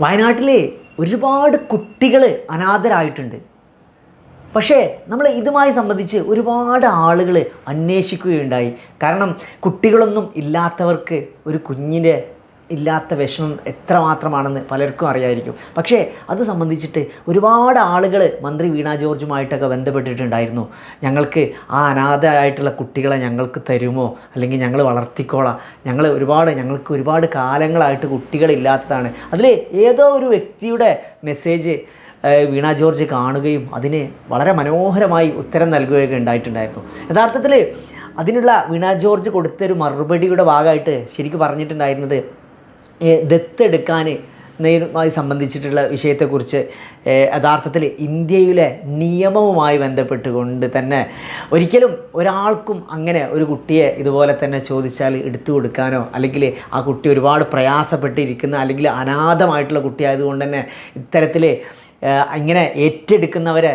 വയനാട്ടിൽ ഒരുപാട് കുട്ടികൾ അനാഥരായിട്ടുണ്ട്. പക്ഷേ നമ്മൾ ഇതുമായി സംബന്ധിച്ച് ഒരുപാട് ആളുകൾ അന്വേഷിക്കുകയുണ്ടായി. കാരണം കുട്ടികളൊന്നും ഇല്ലാത്തവർക്ക് ഒരു കുഞ്ഞിന്റെ ഇല്ലാത്ത വിഷമം എത്രമാത്രമാണെന്ന് പലർക്കും അറിയായിരിക്കും. പക്ഷേ അത് സംബന്ധിച്ചിട്ട് ഒരുപാട് ആളുകൾ മന്ത്രി വീണ ജോർജുമായിട്ടൊക്കെ ബന്ധപ്പെട്ടിട്ടുണ്ടായിരുന്നു. ഞങ്ങൾക്ക് ആ അനാഥയായിട്ടുള്ള കുട്ടികളെ ഞങ്ങൾക്ക് തരുമോ? അല്ലെങ്കിൽ ഞങ്ങൾ വളർത്തിക്കോളാം. ഞങ്ങൾ ഒരുപാട് ഞങ്ങൾക്ക് ഒരുപാട് കാലങ്ങളായിട്ട് കുട്ടികളില്ലാത്തതാണ്. അതിൽ ഏതോ ഒരു വ്യക്തിയുടെ മെസ്സേജ് വീണ ജോർജ് കാണുകയും അതിന് വളരെ മനോഹരമായി ഉത്തരം നൽകുകയൊക്കെ ഉണ്ടായിട്ടുണ്ടായിരുന്നു. യഥാർത്ഥത്തിൽ അതിനുള്ള വീണ ജോർജ് കൊടുത്തൊരു മറുപടിയുടെ ഭാഗമായിട്ട് ശരിക്കും പറഞ്ഞിട്ടുണ്ടായിരുന്നത് ദത്തെടുക്കാൻ നെയ്തുമായി സംബന്ധിച്ചിട്ടുള്ള വിഷയത്തെക്കുറിച്ച് യഥാർത്ഥത്തിൽ ഇന്ത്യയിലെ നിയമവുമായി ബന്ധപ്പെട്ടുകൊണ്ട് തന്നെ ഒരിക്കലും ഒരാൾക്കും അങ്ങനെ ഒരു കുട്ടിയെ ഇതുപോലെ തന്നെ ചോദിച്ചാൽ എടുത്തു കൊടുക്കാനോ അല്ലെങ്കിൽ ആ കുട്ടി ഒരുപാട് പ്രയാസപ്പെട്ടിരിക്കുന്ന അല്ലെങ്കിൽ അനാഥമായിട്ടുള്ള കുട്ടിയായതുകൊണ്ട് തന്നെ ഇത്തരത്തിൽ ഇങ്ങനെ ഏറ്റെടുക്കുന്നവരെ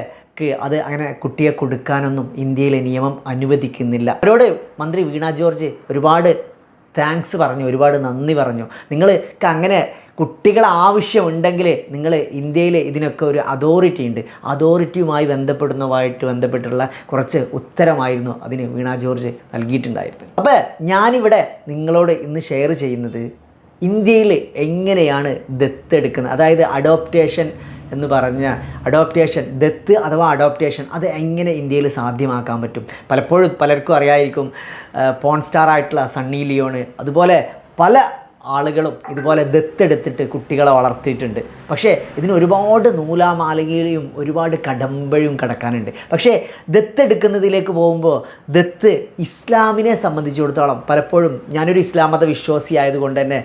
അത് അങ്ങനെ കുട്ടിയെ കൊടുക്കാനൊന്നും ഇന്ത്യയിലെ നിയമം അനുവദിക്കുന്നില്ല. അവരോട് മന്ത്രി വീണ ജോർജ് ഒരുപാട് താങ്ക്സ് പറഞ്ഞു ഒരുപാട് നന്ദി പറഞ്ഞു. നിങ്ങൾക്ക് അങ്ങനെ കുട്ടികൾ ആവശ്യമുണ്ടെങ്കിൽ നിങ്ങൾ ഇന്ത്യയിൽ ഇതിനൊക്കെ ഒരു അതോറിറ്റി ഉണ്ട്. അതോറിറ്റിയുമായി ബന്ധപ്പെടുന്നതുമായിട്ട് ബന്ധപ്പെട്ടുള്ള കുറച്ച് ഉത്തരമായിരുന്നു അതിന് വീണ ജോർജ് നൽകിയിട്ടുണ്ടായിരുന്നത്. അപ്പോൾ ഞാനിവിടെ നിങ്ങളോട് ഇന്ന് ഷെയർ ചെയ്യുന്നത് ഇന്ത്യയിൽ എങ്ങനെയാണ് ദത്തെടുക്കുന്നത്? അതായത് അഡോപ്റ്റേഷൻ എന്ന് പറഞ്ഞ അഡോപ്റ്റേഷൻ ദത്ത് അഥവാ അഡോപ്റ്റേഷൻ അത് എങ്ങനെ ഇന്ത്യയിൽ സാധ്യമാക്കാൻ പറ്റും? പലപ്പോഴും പലർക്കും അറിയായിരിക്കും പോൺ സ്റ്റാർ ആയിട്ടുള്ള സണ്ണി ലിയോണ് അതുപോലെ പല ആളുകളും ഇതുപോലെ ദത്തെടുത്തിട്ട് കുട്ടികളെ വളർത്തിയിട്ടുണ്ട്. പക്ഷേ ഇതിന് ഒരുപാട് നൂലാമാലികയിലും ഒരുപാട് കടമ്പഴും കടക്കാനുണ്ട്. പക്ഷേ ദത്തെടുക്കുന്നതിലേക്ക് പോകുമ്പോൾ ദത്ത് ഇസ്ലാമിനെ സംബന്ധിച്ചിടത്തോളം പലപ്പോഴും ഞാനൊരു ഇസ്ലാം മത വിശ്വാസി ആയതുകൊണ്ട് തന്നെ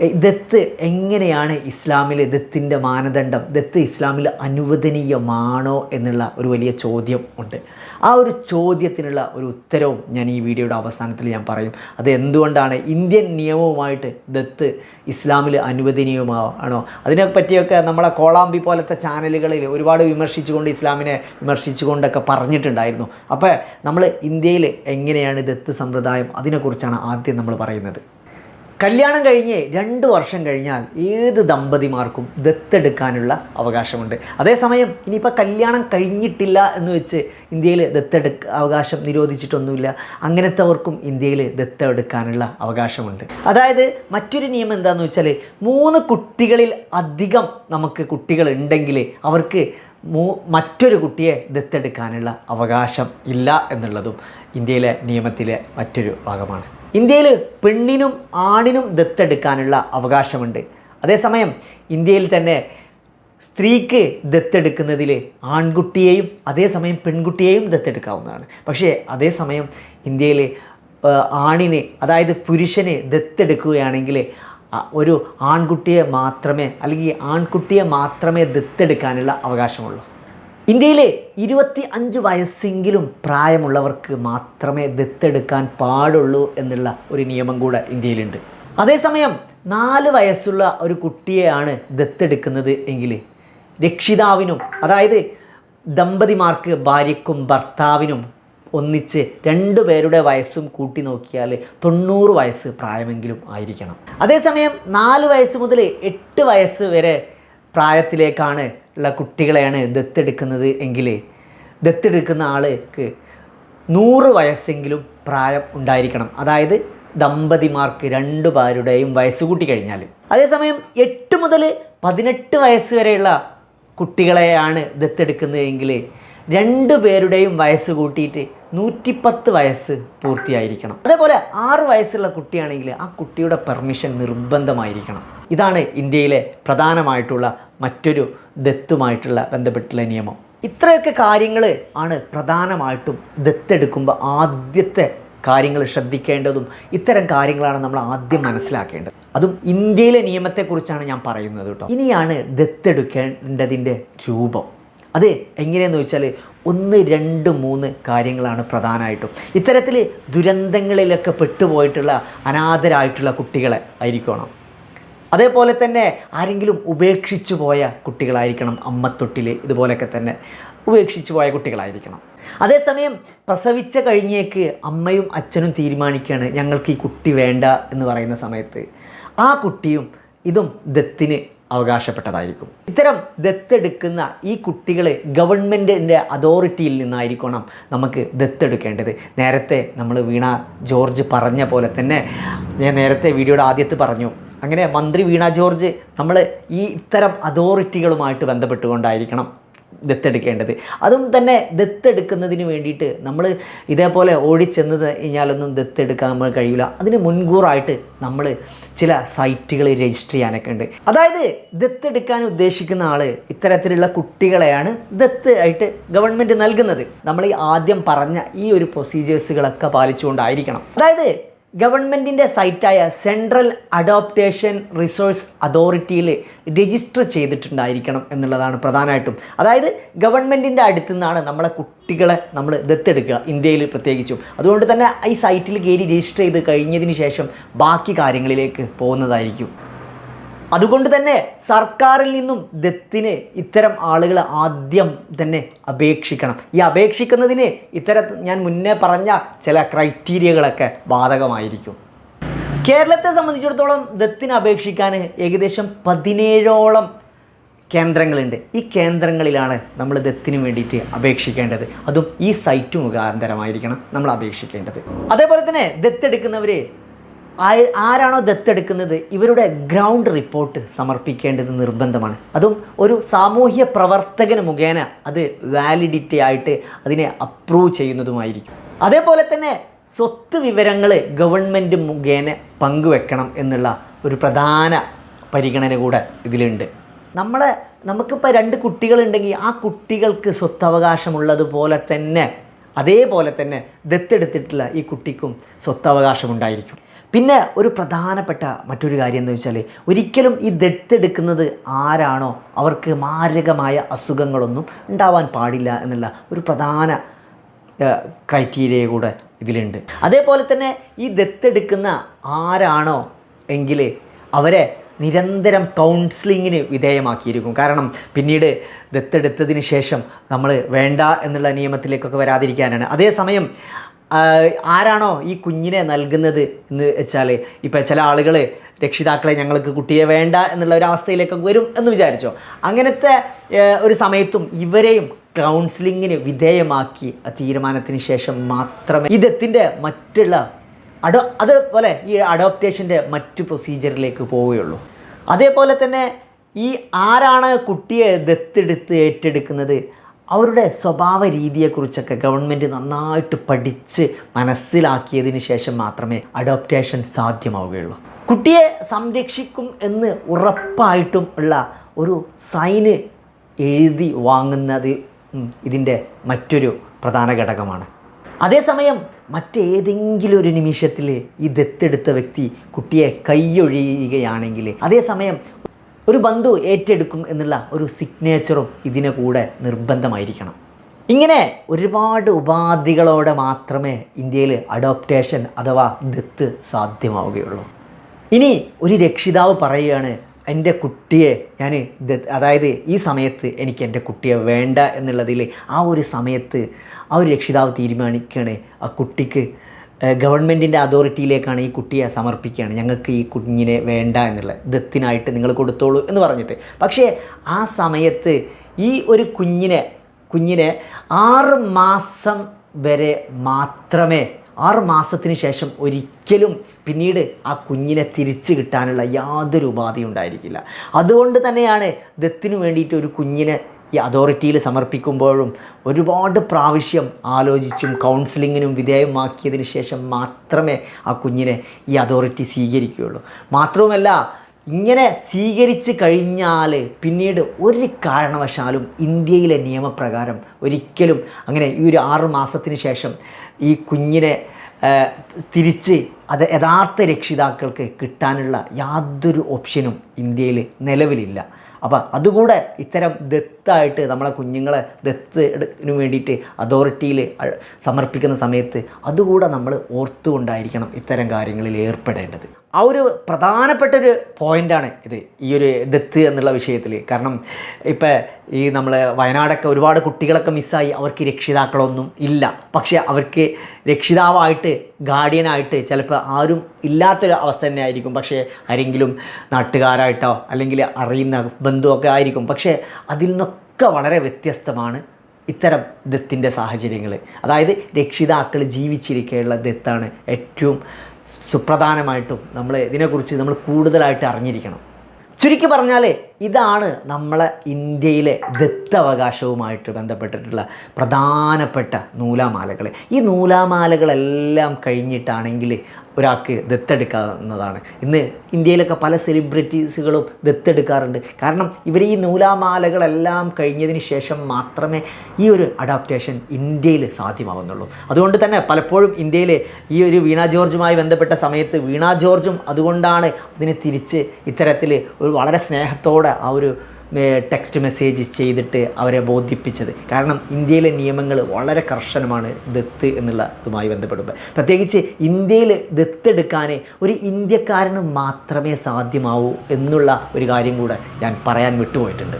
ദത്ത് എങ്ങനെയാണ് ഇസ്ലാമിൽ ദത്തിന്റെ മാനദണ്ഡം? ദത്ത് ഇസ്ലാമിൽ അനുവദനീയമാണോ എന്നുള്ള ഒരു വലിയ ചോദ്യം ഉണ്ട്. ആ ഒരു ചോദ്യത്തിനുള്ള ഒരു ഉത്തരവും ഞാൻ ഈ വീഡിയോയുടെ അവസാനത്തിൽ ഞാൻ പറയും. അത് എന്തുകൊണ്ടാണ് ഇന്ത്യൻ നിയമവുമായിട്ട് ദത്ത് ഇസ്ലാമിൽ അനുവദനീയമാണോ? അതിനെ പറ്റിയൊക്കെ നമ്മളെ കോളാമ്പി പോലത്തെ ചാനലുകളിൽ ഒരുപാട് വിമർശിച്ചുകൊണ്ട് ഇസ്ലാമിനെ വിമർശിച്ചുകൊണ്ടൊക്കെ പറഞ്ഞിട്ടുണ്ടായിരുന്നു. അപ്പോൾ നമ്മൾ ഇന്ത്യയിൽ എങ്ങനെയാണ് ദത്ത് സമ്പ്രദായം? അതിനെക്കുറിച്ചാണ് ആദ്യം നമ്മൾ പറയുന്നത്. കല്യാണം കഴിഞ്ഞ് രണ്ട് വർഷം കഴിഞ്ഞാൽ ഏത് ദമ്പതിമാർക്കും ദത്തെടുക്കാനുള്ള അവകാശമുണ്ട്. അതേസമയം ഇനിയിപ്പോൾ കല്യാണം കഴിഞ്ഞിട്ടില്ല എന്ന് വെച്ച് ഇന്ത്യയിൽ ദത്തെടുക്ക അവകാശം നിരോധിച്ചിട്ടൊന്നുമില്ല. അങ്ങനത്തെവർക്കും ഇന്ത്യയിൽ ദത്തെടുക്കാനുള്ള അവകാശമുണ്ട്. അതായത് മറ്റൊരു നിയമം എന്താണെന്ന് വെച്ചാൽ മൂന്ന് കുട്ടികളിൽ അധികം നമുക്ക് കുട്ടികൾ ഉണ്ടെങ്കിൽ അവർക്ക് മൂ മറ്റൊരു കുട്ടിയെ ദത്തെടുക്കാനുള്ള അവകാശം ഇല്ല എന്നുള്ളതും ഇന്ത്യയിലെ നിയമത്തിലെ മറ്റൊരു ഭാഗമാണ്. ഇന്ത്യയിൽ പെണ്ണിനും ആണിനും ദത്തെടുക്കാനുള്ള അവകാശമുണ്ട്. അതേസമയം ഇന്ത്യയിൽ തന്നെ സ്ത്രീക്ക് ദത്തെടുക്കുന്നതിൽ ആൺകുട്ടിയെയും അതേസമയം പെൺകുട്ടിയെയും ദത്തെടുക്കാവുന്നതാണ്. പക്ഷേ അതേസമയം ഇന്ത്യയിൽ ആണിനെ അതായത് പുരുഷനെ ദത്തെടുക്കുകയാണെങ്കിൽ ഒരു ആൺകുട്ടിയെ മാത്രമേ അല്ലെങ്കിൽ ആൺകുട്ടിയെ മാത്രമേ ദത്തെടുക്കാനുള്ള അവകാശമുള്ളൂ. ഇന്ത്യയിൽ ഇരുപത്തി അഞ്ച് വയസ്സെങ്കിലും പ്രായമുള്ളവർക്ക് മാത്രമേ ദത്തെടുക്കാൻ പാടുള്ളൂ എന്നുള്ള ഒരു നിയമം കൂടെ ഇന്ത്യയിലുണ്ട്. അതേസമയം നാല് വയസ്സുള്ള ഒരു കുട്ടിയെയാണ് ദത്തെടുക്കുന്നത് എങ്കിൽ രക്ഷിതാവിനും അതായത് ദമ്പതിമാർക്ക് ഭാര്യയ്ക്കും ഭർത്താവിനും ഒന്നിച്ച് രണ്ടു പേരുടെ വയസ്സും കൂട്ടി നോക്കിയാൽ തൊണ്ണൂറ് വയസ്സ് പ്രായമെങ്കിലും ആയിരിക്കണം. അതേസമയം നാല് വയസ്സ് മുതൽ എട്ട് വയസ്സ് വരെ പ്രായത്തിലേക്കാണ് ഉള്ള കുട്ടികളെയാണ് ദത്തെടുക്കുന്നത് എങ്കിൽ ദത്തെടുക്കുന്ന ആൾക്ക് നൂറ് വയസ്സെങ്കിലും പ്രായം ഉണ്ടായിരിക്കണം. അതായത് ദമ്പതിമാർക്ക് രണ്ടു പേരുടെയും വയസ്സ് കൂട്ടി കഴിഞ്ഞാൽ അതേസമയം എട്ട് മുതൽ പതിനെട്ട് വയസ്സ് വരെയുള്ള കുട്ടികളെയാണ് ദത്തെടുക്കുന്നതെങ്കിൽ രണ്ടു പേരുടെയും വയസ്സ് കൂട്ടിയിട്ട് നൂറ്റിപ്പത്ത് വയസ്സ് പൂർത്തിയായിരിക്കണം. അതേപോലെ ആറ് വയസ്സുള്ള കുട്ടിയാണെങ്കിൽ ആ കുട്ടിയുടെ പെർമിഷൻ നിർബന്ധമായിരിക്കണം. ഇതാണ് ഇന്ത്യയിലെ പ്രധാനമായിട്ടുള്ള മറ്റൊരു ദത്തുമായിട്ടുള്ള ബന്ധപ്പെട്ടുള്ള നിയമം. ഇത്രയൊക്കെ കാര്യങ്ങൾ ആണ് പ്രധാനമായിട്ടും ദത്തെടുക്കുമ്പോൾ ആദ്യത്തെ കാര്യങ്ങൾ ശ്രദ്ധിക്കേണ്ടതും ഇത്തരം കാര്യങ്ങളാണ് നമ്മൾ ആദ്യം മനസ്സിലാക്കേണ്ടത്. അതും ഇന്ത്യയിലെ നിയമത്തെക്കുറിച്ചാണ് ഞാൻ പറയുന്നത് കേട്ടോ. ഇനിയാണ് ദത്തെടുക്കേണ്ടതിന്റെ രൂപം. അത് എങ്ങനെയെന്ന് വെച്ചാൽ ഒന്ന് രണ്ട് മൂന്ന് കാര്യങ്ങളാണ് പ്രധാനമായിട്ടും. ഇത്തരത്തിൽ ദുരന്തങ്ങളിലൊക്കെ പെട്ടുപോയിട്ടുള്ള അനാഥരായിട്ടുള്ള കുട്ടികളെ ആയിരിക്കണം. അതേപോലെ തന്നെ ആരെങ്കിലും ഉപേക്ഷിച്ചു പോയ കുട്ടികളായിരിക്കണം അമ്മത്തൊട്ടിൽ ഇതുപോലെയൊക്കെ തന്നെ ഉപേക്ഷിച്ചു പോയ കുട്ടികളായിരിക്കണം. അതേസമയം പ്രസവിച്ച കഴിഞ്ഞേക്ക് അമ്മയും അച്ഛനും തീരുമാനിക്കുകയാണ് ഞങ്ങൾക്ക് ഈ കുട്ടി വേണ്ട എന്ന് പറയുന്ന സമയത്ത്. ആ കുട്ടിയും ഇതും ദത്തിന് അവകാശപ്പെട്ടതായിരിക്കും. ഇത്തരം ദത്തെടുക്കുന്ന ഈ കുട്ടികൾ ഗവൺമെന്റിന്റെ അതോറിറ്റിയിൽ നിന്നായിരിക്കണം നമുക്ക് ദത്തെടുക്കേണ്ടത്. നേരത്തെ നമ്മൾ വീണ ജോർജ് പറഞ്ഞ പോലെ തന്നെ ഞാൻ നേരത്തെ വീഡിയോയുടെ ആദ്യത്ത് പറഞ്ഞു. അങ്ങനെ മന്ത്രി വീണ ജോർജ് നമ്മൾ ഈ ഇത്തരം അതോറിറ്റികളുമായിട്ട് ബന്ധപ്പെട്ടുകൊണ്ടായിരിക്കണം ദത്തെടുക്കേണ്ടത്. അതും തന്നെ ദത്തെടുക്കുന്നതിന് വേണ്ടിയിട്ട് നമ്മൾ ഇതേപോലെ ഓടിച്ചെന്ന് കഴിഞ്ഞാലൊന്നും ദത്തെടുക്കാൻ നമ്മൾ കഴിയില്ല അതിന് മുൻകൂറായിട്ട് നമ്മൾ ചില സൈറ്റുകൾ രജിസ്റ്റർ ചെയ്യാനൊക്കെ ഉണ്ട്. അതായത് ദത്തെടുക്കാൻ ഉദ്ദേശിക്കുന്ന ആൾ ഇത്തരത്തിലുള്ള കുട്ടികളെയാണ് ദത്ത് ആയിട്ട് ഗവൺമെന്റ് നൽകുന്നത്. നമ്മൾ ഈ ആദ്യം പറഞ്ഞ ഈ ഒരു പ്രൊസീജിയേഴ്സുകളൊക്കെ പാലിച്ചുകൊണ്ടായിരിക്കണം. അതായത് ഗവൺമെന്റിന്റെ സൈറ്റായ സെൻട്രൽ അഡോപ്റ്റേഷൻ റിസോഴ്സ് അതോറിറ്റിയിൽ രജിസ്റ്റർ ചെയ്തിട്ടുണ്ടായിരിക്കണം എന്നുള്ളതാണ് പ്രധാനമായിട്ടും. അതായത് ഗവൺമെന്റിന്റെ അടുത്തു നിന്നാണ് നമ്മളെ കുട്ടികളെ നമ്മൾ ദത്തെടുക്കുക ഇന്ത്യയിൽ പ്രത്യേകിച്ചും. അതുകൊണ്ട് തന്നെ ഈ സൈറ്റിൽ കയറി രജിസ്റ്റർ ചെയ്ത് കഴിഞ്ഞതിന് ശേഷം ബാക്കി കാര്യങ്ങളിലേക്ക് പോകുന്നതായിരിക്കും. അതുകൊണ്ട് തന്നെ സർക്കാരിൽ നിന്നും ദത്തിന് ഇത്തരം ആളുകൾ ആദ്യം തന്നെ അപേക്ഷിക്കണം. ഈ അപേക്ഷിക്കുന്നതിന് ഇത്തരം ഞാൻ മുന്നേ പറഞ്ഞ ചില ക്രൈറ്റീരിയകളൊക്കെ ബാധകമായിരിക്കും. കേരളത്തെ സംബന്ധിച്ചിടത്തോളം ദത്തിന് അപേക്ഷിക്കാൻ ഏകദേശം പതിനേഴോളം കേന്ദ്രങ്ങളുണ്ട്. ഈ കേന്ദ്രങ്ങളിലാണ് നമ്മൾ ദത്തിന് വേണ്ടിയിട്ട് അപേക്ഷിക്കേണ്ടത്. അതും ഈ സൈറ്റ് മുഖാന്തരമായിരിക്കണം നമ്മൾ അപേക്ഷിക്കേണ്ടത്. അതേപോലെ തന്നെ ദത്തെടുക്കുന്നവർ ആരാണോ ദത്തെടുക്കുന്നത് ഇവരുടെ ഗ്രൗണ്ട് റിപ്പോർട്ട് സമർപ്പിക്കേണ്ടത് നിർബന്ധമാണ്. അതും ഒരു സാമൂഹ്യ പ്രവർത്തകന് മുഖേന അത് വാലിഡിറ്റി ആയിട്ട് അതിനെ അപ്രൂവ് ചെയ്യുന്നതുമായിരിക്കും. അതേപോലെ തന്നെ സ്വത്ത് വിവരങ്ങൾ ഗവൺമെന്റ് മുഖേന പങ്കുവെക്കണം എന്നുള്ള ഒരു പ്രധാന പരിഗണന കൂടെ ഇതിലുണ്ട്. നമ്മളെ നമുക്കിപ്പോൾ രണ്ട് കുട്ടികളുണ്ടെങ്കിൽ ആ കുട്ടികൾക്ക് സ്വത്തവകാശമുള്ളതുപോലെ തന്നെ അതേപോലെ തന്നെ ദത്തെടുത്തിട്ടുള്ള ഈ കുട്ടിക്കും സ്വത്തവകാശമുണ്ടായിരിക്കും. പിന്നെ ഒരു പ്രധാനപ്പെട്ട മറ്റൊരു കാര്യം എന്ന് വെച്ചാൽ ഒരിക്കലും ഈ ദത്തെടുക്കുന്നത് ആരാണോ അവർക്ക് മാരകമായ അസുഖങ്ങളൊന്നും ഉണ്ടാവാൻ പാടില്ല എന്നുള്ള ഒരു പ്രധാന ക്രൈറ്റീരിയ കൂടെ ഇതിലുണ്ട്. അതേപോലെ തന്നെ ഈ ദത്തെടുക്കുന്ന ആരാണോ എങ്കിൽ അവരെ നിരന്തരം കൗൺസിലിങ്ങിന് വിധേയമാക്കിയിരിക്കും. കാരണം പിന്നീട് ദത്തെടുത്തതിന് ശേഷം നമ്മൾ വേണ്ട എന്നുള്ള നിയമത്തിലേക്കൊക്കെ വരാതിരിക്കാനാണ്. അതേസമയം ആരാണോ ഈ കുഞ്ഞിനെ നൽകുന്നത് എന്ന് വെച്ചാൽ ഇപ്പോൾ ചില ആളുകൾ രക്ഷിതാക്കളെ ഞങ്ങൾക്ക് കുട്ടിയെ വേണ്ട എന്നുള്ള ഒരു അവസ്ഥയിലേക്ക് വരും എന്ന് വിചാരിച്ചോ. അങ്ങനത്തെ ഒരു സമയത്തും ഇവരെയും കൗൺസിലിങ്ങിന് വിധേയമാക്കി തീരുമാനത്തിന് ശേഷം മാത്രമേ ഇതത്തിന്റെ മറ്റുള്ള അഡോ അതുപോലെ ഈ അഡോപ്റ്റേഷന്റെ മറ്റു പ്രൊസീജിയറിലേക്ക് പോവുകയുള്ളൂ. അതേപോലെ തന്നെ ഈ ആരാണ് കുട്ടിയെ ദത്തെടുത്ത് ഏറ്റെടുക്കുന്നത്? അവരുടെ സ്വഭാവ രീതിയെക്കുറിച്ചൊക്കെ ഗവൺമെന്റ് നന്നായിട്ട് പഠിച്ച് മനസ്സിലാക്കിയതിന് ശേഷം മാത്രമേ അഡോപ്റ്റേഷൻ സാധ്യമാവുകയുള്ളൂ. കുട്ടിയെ സംരക്ഷിക്കും എന്ന് ഉറപ്പായിട്ടും ഉള്ള ഒരു സൈന് എഴുതി വാങ്ങുന്നത് ഇതിന്റെ മറ്റൊരു പ്രധാന ഘടകമാണ്. അതേസമയം മറ്റേതെങ്കിലും ഒരു നിമിഷത്തിൽ ഈ ദത്തെടുത്ത വ്യക്തി കുട്ടിയെ കൈയൊഴിയുകയാണെങ്കിൽ അതേസമയം ഒരു ബന്ധു ഏറ്റെടുക്കും എന്നുള്ള ഒരു സിഗ്നേച്ചറും ഇതിന് കൂടെ നിർബന്ധമായിരിക്കണം. ഇങ്ങനെ ഒരുപാട് ഉപാധികളോടെ മാത്രമേ ഇന്ത്യയിൽ അഡോപ്റ്റേഷൻ അഥവാ ദത്ത് സാധ്യമാവുകയുള്ളൂ. ഇനി ഒരു രക്ഷിതാവ് പറയുകയാണ് എന്റെ കുട്ടിയെ ഞാൻ അതായത് ഈ സമയത്ത് എനിക്ക് എന്റെ കുട്ടിയെ വേണ്ട എന്നുള്ളതിൽ ആ ഒരു സമയത്ത് ആ ഒരു രക്ഷിതാവ് തീരുമാനിക്കുകയാണ്. ആ കുട്ടിക്ക് ഗവൺമെന്റിന്റെ അതോറിറ്റിയിലേക്കാണ് ഈ കുട്ടിയെ സമർപ്പിക്കുകയാണ്. ഞങ്ങൾക്ക് ഈ കുഞ്ഞിനെ വേണ്ട എന്നുള്ള ദത്തിനായിട്ട് നിങ്ങൾ കൊടുത്തോളൂ എന്ന് പറഞ്ഞിട്ട്. പക്ഷേ ആ സമയത്ത് ഈ ഒരു കുഞ്ഞിനെ കുഞ്ഞിനെ ആറ് മാസം വരെ മാത്രമേ ആറ് മാസത്തിന് ശേഷം ഒരിക്കലും പിന്നീട് ആ കുഞ്ഞിനെ തിരിച്ചു കിട്ടാനുള്ള യാതൊരു ഉപാധിയും ഉണ്ടായിരിക്കില്ല. അതുകൊണ്ട് തന്നെയാണ് ദത്തിനു വേണ്ടിയിട്ട് ഒരു കുഞ്ഞിനെ ഈ അതോറിറ്റിയിൽ സമർപ്പിക്കുമ്പോഴും ഒരുപാട് പ്രാവശ്യം ആലോചിച്ചും കൗൺസിലിങ്ങിനും വിധേയമാക്കിയതിന് ശേഷം മാത്രമേ ആ കുഞ്ഞിനെ ഈ അതോറിറ്റി സ്വീകരിക്കുകയുള്ളൂ. മാത്രവുമല്ല ഇങ്ങനെ സ്വീകരിച്ച് കഴിഞ്ഞാൽ പിന്നീട് ഒരു കാരണവശാലും ഇന്ത്യയിലെ നിയമപ്രകാരം ഒരിക്കലും അങ്ങനെ ഈ ഒരു ആറു മാസത്തിന് ശേഷം ഈ കുഞ്ഞിനെ തിരിച്ച് അത് യഥാർത്ഥ രക്ഷിതാക്കൾക്ക് കിട്ടാനുള്ള യാതൊരു ഓപ്ഷനും ഇന്ത്യയിൽ നിലവിലില്ല. അപ്പോൾ അതുകൂടെ ഇത്തരം ദത്തായിട്ട് നമ്മളെ കുഞ്ഞുങ്ങളെ ദത്തിന് വേണ്ടിയിട്ട് അതോറിറ്റിയിൽ സമർപ്പിക്കുന്ന സമയത്ത് അതുകൂടെ നമ്മൾ ഓർത്തുകൊണ്ടായിരിക്കണം ഇത്തരം കാര്യങ്ങളിൽ ഏർപ്പെടേണ്ടത്. ആ ഒരു പ്രധാനപ്പെട്ട ഒരു പോയിന്റാണ് ഇത് ഈ ഒരു ദത്ത് എന്നുള്ള വിഷയത്തിൽ കാരണം ഇപ്പം ഈ നമ്മൾ വയനാടൊക്കെ ഒരുപാട് കുട്ടികളൊക്കെ മിസ്സായി അവർക്ക് രക്ഷിതാക്കളൊന്നും ഇല്ല. പക്ഷേ അവർക്ക് രക്ഷിതാവായിട്ട് ഗാർഡിയനായിട്ട് ചിലപ്പോൾ ആരും ഇല്ലാത്തൊരു അവസ്ഥ തന്നെ ആയിരിക്കും പക്ഷേ ആരെങ്കിലും നാട്ടുകാരായിട്ടോ അല്ലെങ്കിൽ അറിയുന്ന ബന്ധുവൊക്കെ ആയിരിക്കും. പക്ഷേ അതിൽ നിന്നൊക്കെ വളരെ വ്യത്യസ്തമാണ് ഇത്തരം ദത്തിന്റെ സാഹചര്യങ്ങൾ. അതായത് രക്ഷിതാക്കൾ ജീവിച്ചിരിക്കെയുള്ള ദത്താണ് ഏറ്റവും സുപ്രധാനമായിട്ടും നമ്മൾ ഇതിനെക്കുറിച്ച് നമ്മൾ കൂടുതലായിട്ട് അറിഞ്ഞിരിക്കണം. ചുരുക്കി പറഞ്ഞാൽ ഇതാണ് നമ്മളെ ഇന്ത്യയിലെ ദത്തവകാശവുമായിട്ട് ബന്ധപ്പെട്ടിട്ടുള്ള പ്രധാനപ്പെട്ട നൂലാമാലകൾ ഈ നൂലാമാലകളെല്ലാം കഴിഞ്ഞിട്ടാണെങ്കിൽ ഒരാൾക്ക് ദത്തെടുക്കാവുന്നതാണ്. ഇന്ന് ഇന്ത്യയിലൊക്കെ പല സെലിബ്രിറ്റീസുകളും ദത്തെടുക്കാറുണ്ട്. കാരണം ഇവർ ഈ നൂലാമാലകളെല്ലാം കഴിഞ്ഞതിന് ശേഷം മാത്രമേ ഈ ഒരു അഡാപ്റ്റേഷൻ ഇന്ത്യയിൽ സാധ്യമാവുന്നുള്ളൂ. അതുകൊണ്ട് തന്നെ പലപ്പോഴും ഇന്ത്യയിൽ ഈ ഒരു വീണ ജോർജുമായി ബന്ധപ്പെട്ട സമയത്ത് വീണ ജോർജും അതുകൊണ്ടാണ് അതിനെ തിരിച്ച് ഇത്തരത്തിൽ ഒരു വളരെ സ്നേഹത്തോടെ ആ ഒരു ടെക്സ്റ്റ് മെസ്സേജ് ചെയ്തിട്ട് അവരെ ബോധിപ്പിച്ചത്. കാരണം ഇന്ത്യയിലെ നിയമങ്ങൾ വളരെ കർശനമാണ് ദത്ത് എന്നുള്ള ഇതുമായി ബന്ധപ്പെടുമ്പോൾ. പ്രത്യേകിച്ച് ഇന്ത്യയിൽ ദത്തെടുക്കാൻ ഒരു ഇന്ത്യക്കാരന് മാത്രമേ സാധ്യമാവൂ എന്നുള്ള ഒരു കാര്യം കൂടെ ഞാൻ പറയാൻ വിട്ടുപോയിട്ടുണ്ട്.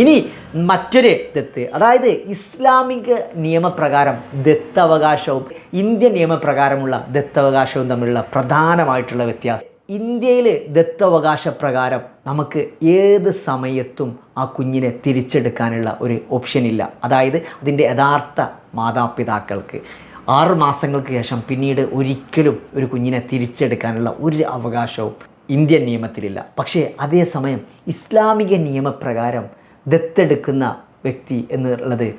ഇനി മറ്റൊരു ദത്ത് അതായത് ഇസ്ലാമിക നിയമപ്രകാരം ദത്തവകാശവും ഇന്ത്യൻ നിയമപ്രകാരമുള്ള ദത്തവകാശവും തമ്മിലുള്ള പ്രധാനമായിട്ടുള്ള വ്യത്യാസം. ഇന്ത്യയിൽ ദത്തവകാശ പ്രകാരം നമുക്ക് ഏത് സമയത്തും ആ കുഞ്ഞിനെ തിരിച്ചെടുക്കാനുള്ള ഒരു ഓപ്ഷൻ ഇല്ല. അതായത് അതിന്റെ യഥാർത്ഥ മാതാപിതാക്കൾക്ക്. ആറ് മാസങ്ങൾക്ക് ശേഷം പിന്നീട് ഒരിക്കലും ഒരു കുഞ്ഞിനെ തിരിച്ചെടുക്കാനുള്ള ഒരു അവകാശവും ഇന്ത്യൻ നിയമത്തിലില്ല. പക്ഷേ അതേസമയം ഇസ്ലാമിക നിയമപ്രകാരം ദത്തെടുക്കുന്ന വ്യക്തി എന്നുള്ളത്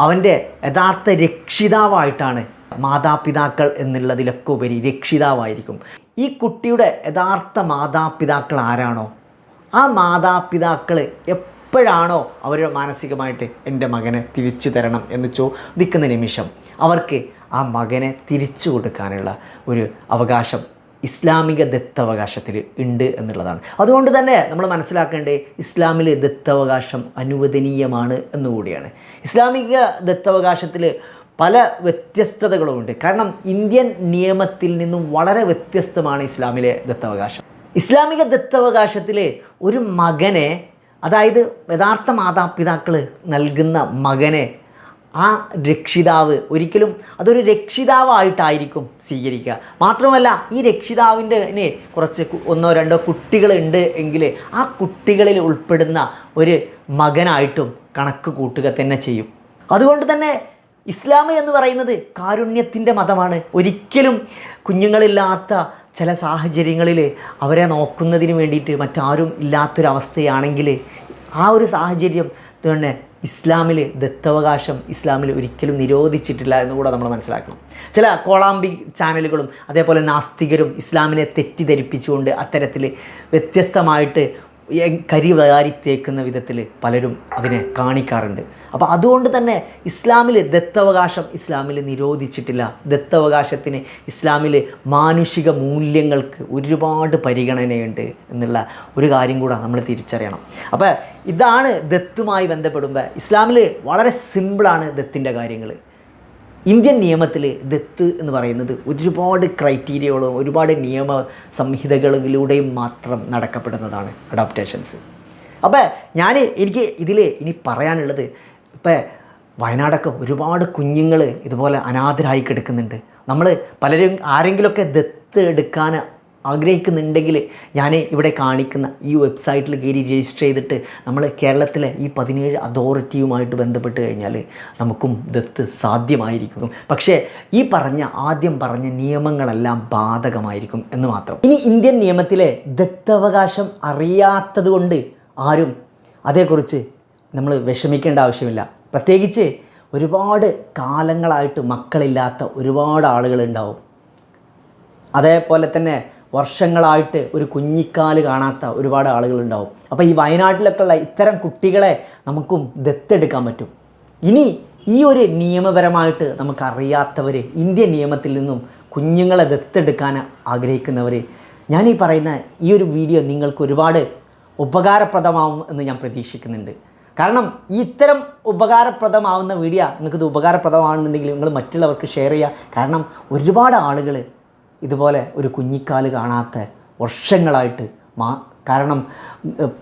അവന്റെ യഥാർത്ഥ രക്ഷിതാവായിട്ടാണ് മാതാപിതാക്കൾ എന്നുള്ളതിലൊക്കെ ഉപരി രക്ഷിതാവായിരിക്കും. ഈ കുട്ടിയുടെ യഥാർത്ഥ മാതാപിതാക്കൾ ആരാണോ? ആ മാതാപിതാക്കൾ എപ്പോഴാണോ അവരുടെ മാനസികമായിട്ട് എന്റെ മകനെ തിരിച്ചു തരണം എന്ന് ചോദിക്കുന്ന നിമിഷം അവർക്ക് ആ മകനെ തിരിച്ചു കൊടുക്കാനുള്ള ഒരു അവകാശം ഇസ്ലാമിക ദത്തവകാശത്തിൽ ഉണ്ട് എന്നുള്ളതാണ്. അതുകൊണ്ട് തന്നെ നമ്മൾ മനസ്സിലാക്കേണ്ടത് ഇസ്ലാമിലെ ദത്തവകാശം അനുവദനീയമാണ് എന്നുകൂടിയാണ്. ഇസ്ലാമിക ദത്തവകാശത്തിൽ പല വ്യത്യസ്തതകളുമുണ്ട് കാരണം ഇന്ത്യൻ നിയമത്തിൽ നിന്നും വളരെ വ്യത്യസ്തമാണ് ഇസ്ലാമിലെ ദത്തവകാശം. ഇസ്ലാമിക ദത്തവകാശത്തിൽ ഒരു മകനെ അതായത് യഥാർത്ഥ മാതാപിതാക്കൾ നൽകുന്ന മകനെ ആ രക്ഷിതാവ് ഒരിക്കലും അതൊരു രക്ഷിതാവായിട്ടായിരിക്കും സ്വീകരിക്കുക. മാത്രമല്ല ഈ രക്ഷിതാവിന്റെ കുറച്ച് ഒന്നോ രണ്ടോ കുട്ടികളുണ്ട് എങ്കിൽ ആ കുട്ടികളിൽ ഉൾപ്പെടുന്ന ഒരു മകനായിട്ടും കണക്ക് കൂട്ടുക തന്നെ ചെയ്യും. അതുകൊണ്ട് തന്നെ ഇസ്ലാം എന്ന് പറയുന്നത് കാരുണ്യത്തിന്റെ മതമാണ്. ഒരിക്കലും കുഞ്ഞുങ്ങളില്ലാത്ത ചില സാഹചര്യങ്ങളിൽ അവരെ നോക്കുന്നതിന് വേണ്ടിയിട്ട് മറ്റാരും ഇല്ലാത്തൊരവസ്ഥയാണെങ്കിൽ ആ ഒരു സാഹചര്യം തന്നെ ഇസ്ലാമിൽ ദത്തവകാശം ഇസ്ലാമിൽ ഒരിക്കലും നിരോധിച്ചിട്ടില്ല എന്ന് എന്നുകൂടെ നമ്മൾ മനസ്സിലാക്കണം. ചില കോളാമ്പി ചാനലുകളും അതേപോലെ നാസ്തികരും ഇസ്ലാമിനെ തെറ്റിദ്ധരിപ്പിച്ചുകൊണ്ട് അത്തരത്തിൽ വ്യത്യസ്തമായിട്ട് കരി വാരി തേക്കുന്ന വിധത്തിൽ പലരും അതിനെ കാണിക്കാറുണ്ട്. അപ്പോൾ അതുകൊണ്ട് തന്നെ ഇസ്ലാമിൽ ദത്തവകാശം ഇസ്ലാമിൽ നിരോധിച്ചിട്ടില്ല. ദത്തവകാശത്തിന് ഇസ്ലാമിൽ മാനുഷിക മൂല്യങ്ങൾക്ക് ഒരുപാട് പരിഗണനയുണ്ട് എന്നുള്ള ഒരു കാര്യം കൂടെ നമ്മൾ തിരിച്ചറിയണം. അപ്പോൾ ഇതാണ് ദത്തുമായി ബന്ധപ്പെടുമ്പോൾ ഇസ്ലാമിൽ വളരെ സിമ്പിളാണ് ദത്തിന്റെ കാര്യങ്ങൾ. ഇന്ത്യൻ നിയമത്തിൽ ദത്ത് എന്ന് പറയുന്നത് ഒരുപാട് ക്രൈറ്റീരിയകളും ഒരുപാട് നിയമ സംഹിതകളിലൂടെയും മാത്രം നടക്കപ്പെടുന്നതാണ് അഡാപ്റ്റേഷൻസ് അപ്പോൾ ഞാൻ എനിക്ക് ഇതിൽ ഇനി പറയാനുള്ളത് ഇപ്പോൾ വയനാടൊക്കെ ഒരുപാട് കുഞ്ഞുങ്ങൾ ഇതുപോലെ അനാഥരായി കിടക്കുന്നുണ്ട്. നമ്മൾ പലരും ആരെങ്കിലുമൊക്കെ ദത്ത് എടുക്കാൻ ആഗ്രഹിക്കുന്നുണ്ടെങ്കിൽ ഞാൻ ഇവിടെ കാണിക്കുന്ന ഈ വെബ്സൈറ്റിൽ കയറി രജിസ്റ്റർ ചെയ്തിട്ട് നമ്മൾ കേരളത്തിലെ ഈ പതിനേഴ് അതോറിറ്റിയുമായിട്ട് ബന്ധപ്പെട്ട് കഴിഞ്ഞാൽ നമുക്കും ദത്ത് സാധ്യമായിരിക്കും. പക്ഷേ ഈ പറഞ്ഞ ആദ്യം പറഞ്ഞ നിയമങ്ങളെല്ലാം ബാധകമായിരിക്കും എന്ന് മാത്രം. ഇനി ഇന്ത്യൻ നിയമത്തിലെ ദത്തവകാശം അറിയാത്തത് കൊണ്ട് ആരും അതേക്കുറിച്ച് നമ്മൾ വിഷമിക്കേണ്ട ആവശ്യമില്ല. പ്രത്യേകിച്ച് ഒരുപാട് കാലങ്ങളായിട്ട് മക്കളില്ലാത്ത ഒരുപാട് ആളുകളുണ്ടാവും. അതേപോലെ തന്നെ വർഷങ്ങളായിട്ട് ഒരു കുഞ്ഞിക്കാൽ കാണാത്ത ഒരുപാട് ആളുകളുണ്ടാവും. അപ്പോൾ ഈ വയനാട്ടിലൊക്കെ ഉള്ള ഇത്തരം കുട്ടികളെ നമുക്കും ദത്തെടുക്കാൻ പറ്റും. ഇനി ഈ ഒരു നിയമപരമായിട്ട് നമുക്കറിയാത്തവർ ഇന്ത്യൻ നിയമത്തിൽ നിന്നും കുഞ്ഞുങ്ങളെ ദത്തെടുക്കാൻ ആഗ്രഹിക്കുന്നവർ ഈ പറയുന്ന ഈ ഒരു വീഡിയോ നിങ്ങൾക്ക് ഒരുപാട് ഉപകാരപ്രദമാവും എന്ന് ഞാൻ പ്രതീക്ഷിക്കുന്നുണ്ട്. കാരണം ഈ ഇത്തരം ഉപകാരപ്രദമാവുന്ന വീഡിയോ നിങ്ങൾക്കിത് ഉപകാരപ്രദമാണെന്നുണ്ടെങ്കിൽ നിങ്ങൾ മറ്റുള്ളവർക്ക് ഷെയർ ചെയ്യുക. കാരണം ഒരുപാട് ആളുകൾ ഇതുപോലെ ഒരു കുഞ്ഞിക്കാൽ കാണാത്ത വർഷങ്ങളായിട്ട് മാ കാരണം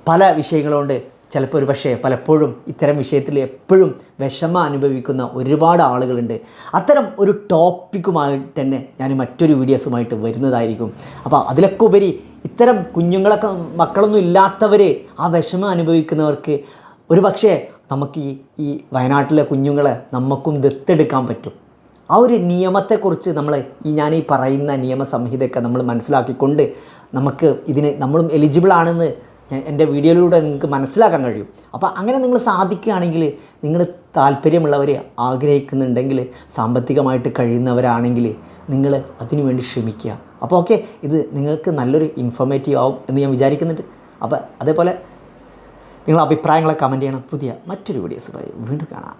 പല വിഷയങ്ങളുണ്ട്. ചിലപ്പോൾ ഒരു പക്ഷേ പലപ്പോഴും ഇത്തരം വിഷയത്തിൽ എപ്പോഴും വിഷമം അനുഭവിക്കുന്ന ഒരുപാട് ആളുകളുണ്ട്. അത്തരം ഒരു ടോപ്പിക്കുമായിട്ട് തന്നെ ഞാൻ മറ്റൊരു വീഡിയോസുമായിട്ട് വരുന്നതായിരിക്കും. അപ്പോൾ അതിലൊക്കെ ഉപരി ഇത്തരം കുഞ്ഞുങ്ങളൊക്കെ മക്കളൊന്നും ഇല്ലാത്തവർ ആ വിഷമം അനുഭവിക്കുന്നവർക്ക് ഒരു പക്ഷേ നമുക്ക് ഈ വയനാട്ടിലെ കുഞ്ഞുങ്ങളെ നമുക്കും ദത്തെടുക്കാൻ പറ്റും. ആ ഒരു നിയമത്തെക്കുറിച്ച് നമ്മൾ ഈ ഞാൻ ഈ പറയുന്ന നിയമസംഹിതയൊക്കെ നമ്മൾ മനസ്സിലാക്കിക്കൊണ്ട് നമുക്ക് ഇതിന് നമ്മളും എലിജിബിൾ ആണെന്ന് എന്റെ വീഡിയോയിലൂടെ നിങ്ങൾക്ക് മനസ്സിലാക്കാൻ കഴിയും. അപ്പോൾ അങ്ങനെ നിങ്ങൾ സാധിക്കുകയാണെങ്കിൽ നിങ്ങൾ താല്പര്യമുള്ളവർ ആഗ്രഹിക്കുന്നുണ്ടെങ്കിൽ സാമ്പത്തികമായിട്ട് കഴിയുന്നവരാണെങ്കിൽ നിങ്ങൾ അതിനുവേണ്ടി ശ്രമിക്കുക. അപ്പോൾ ഓക്കെ ഇത് നിങ്ങൾക്ക് നല്ലൊരു ഇൻഫോർമേറ്റീവ് ആവും എന്ന് ഞാൻ വിചാരിക്കുന്നുണ്ട്. അപ്പോൾ അതേപോലെ നിങ്ങളുടെ അഭിപ്രായങ്ങളെ കമന്റ് ചെയ്യണം. പുതിയ മറ്റൊരു വീഡിയോസ് വീണ്ടും കാണാം.